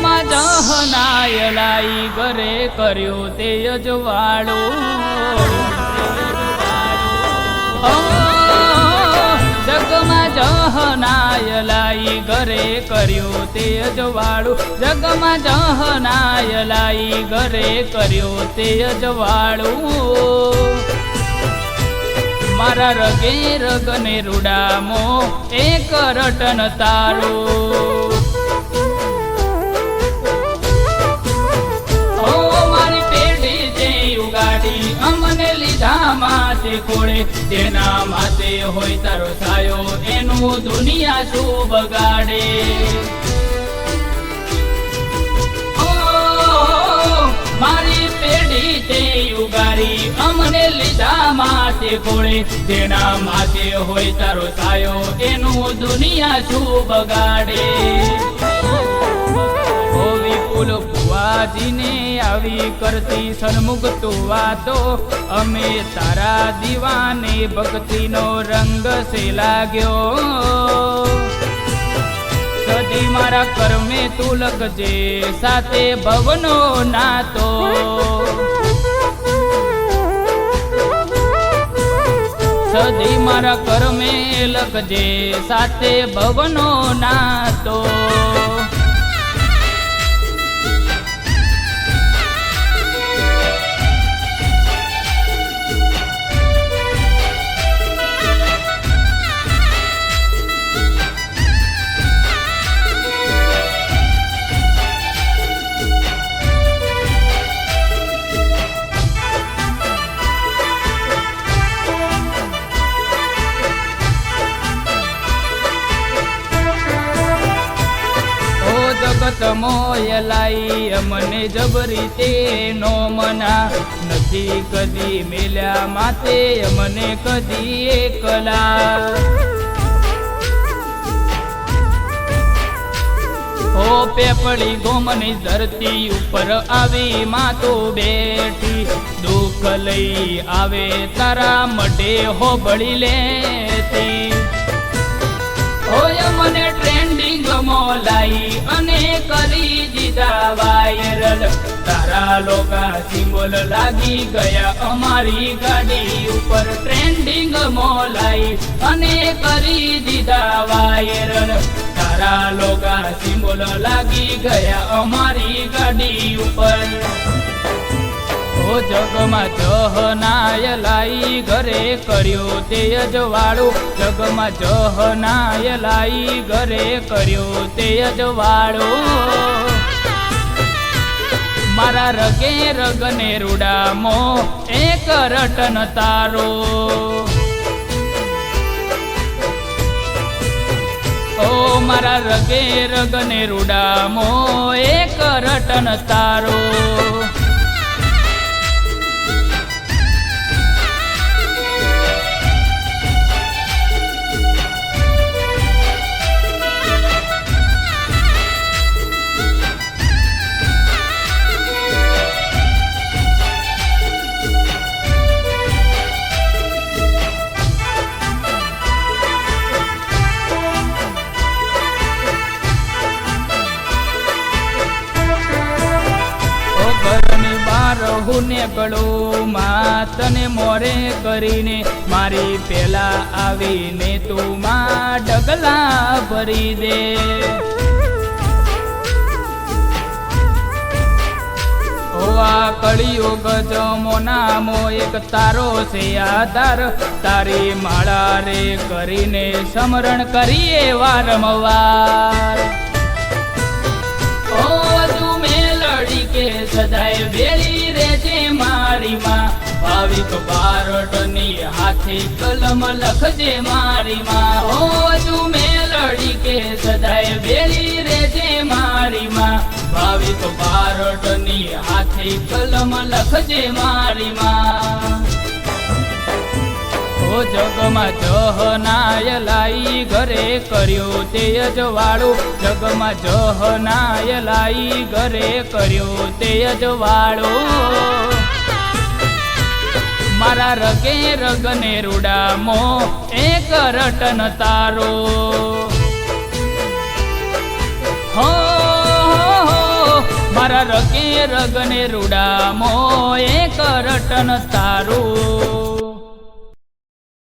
જગમાં જહનાય લાઈ ઘરે કર્યો તે અજવાળું જગમાં જહનાય લાઈ ઘરે કર્યો તે અજવાળું જગમાં જહનાય લાઈ ઘરે કર્યો તે અજવાળું મારા રગે રગને રૂડામો, એક રટન તારું. માથે ખોળે હોય તારો સાયો, એનું દુનિયા બગાડે? અમને લીધા માથે ખોળે તેના માથે હોય તારો સાયો, એનું દુનિયા શું બગાડે? વિપુલ ભુવાજીને આવી કરતી સન્મુખ તું વાતો. અમે તારા દીવાને ભક્તિનો રંગ સે લાગ્યો. સદી મારા કર્મે તું લખજે સાથે ભવનો નાતો. સદી મારા કર્મે લખજે સાથે ભવનો નાતો. અમને જબરી તે નો મના. નથી કદી મેલ્યા માતે મને કદી એકલા ઓ પેપળી ગોમની ધરતી ઉપર આવી માતો બેઠી. દુઃખ લઈ આવે તારા મઢે હોબળી લેતી. હોય મને ટ્રેન્ડિંગ મોલાઈ અને કરી દીધા વાયરલ. તારા લોકા સિમ્બોલ લાગી ગયા અમારી ગાડી ઉપર. ટ્રેન્ડિંગ મોલાઈ અને કરી દીધા વાયરલ. તારા લોકા સિમ્બોલ લાગી ગયા અમારી ગાડી ઉપર. ઓ જગમાં જહનાય લાઈ ઘરે કર્યો તે અજવાળું. જગમાં જહનાય લાઈ ઘરે કર્યો તે અજવાળું. મારા રગે રગને રૂડામો, એક રટન તારો. ઓ મારા રગે રગને રૂડામો, એક રટન તારો. બાર હું ને ગળું માં તને મોરે કરીને મારી પેલા આવીને તું માં ડગલા ભરી દે. ઓ કળિયુગ જમો નામો એક તારો છે આધાર. તારી માળા રે કરીને સમરણ કરીએ વારંવાર. ઓ તું મેલડી કે સદાયમાં ભાવિક બારટની હાથે કલમ લખજે મારી માં. ઓ તું મેલડી કે સદાય બેલી રેજે મારી માં. ભાવિક બારટની હાથે કલમ લખજે મારી માં. ઓ જગમાં જહનાય લાઈ ઘરે કર્યો તે અજવાળું જગમાં જહનાય લાઈ ઘરે કર્યો તે અજવાળું મારા રગે રગને રૂડામો, એક રટન તારો. હો મારા રકે રગને રૂડામો, એક રટન તારું.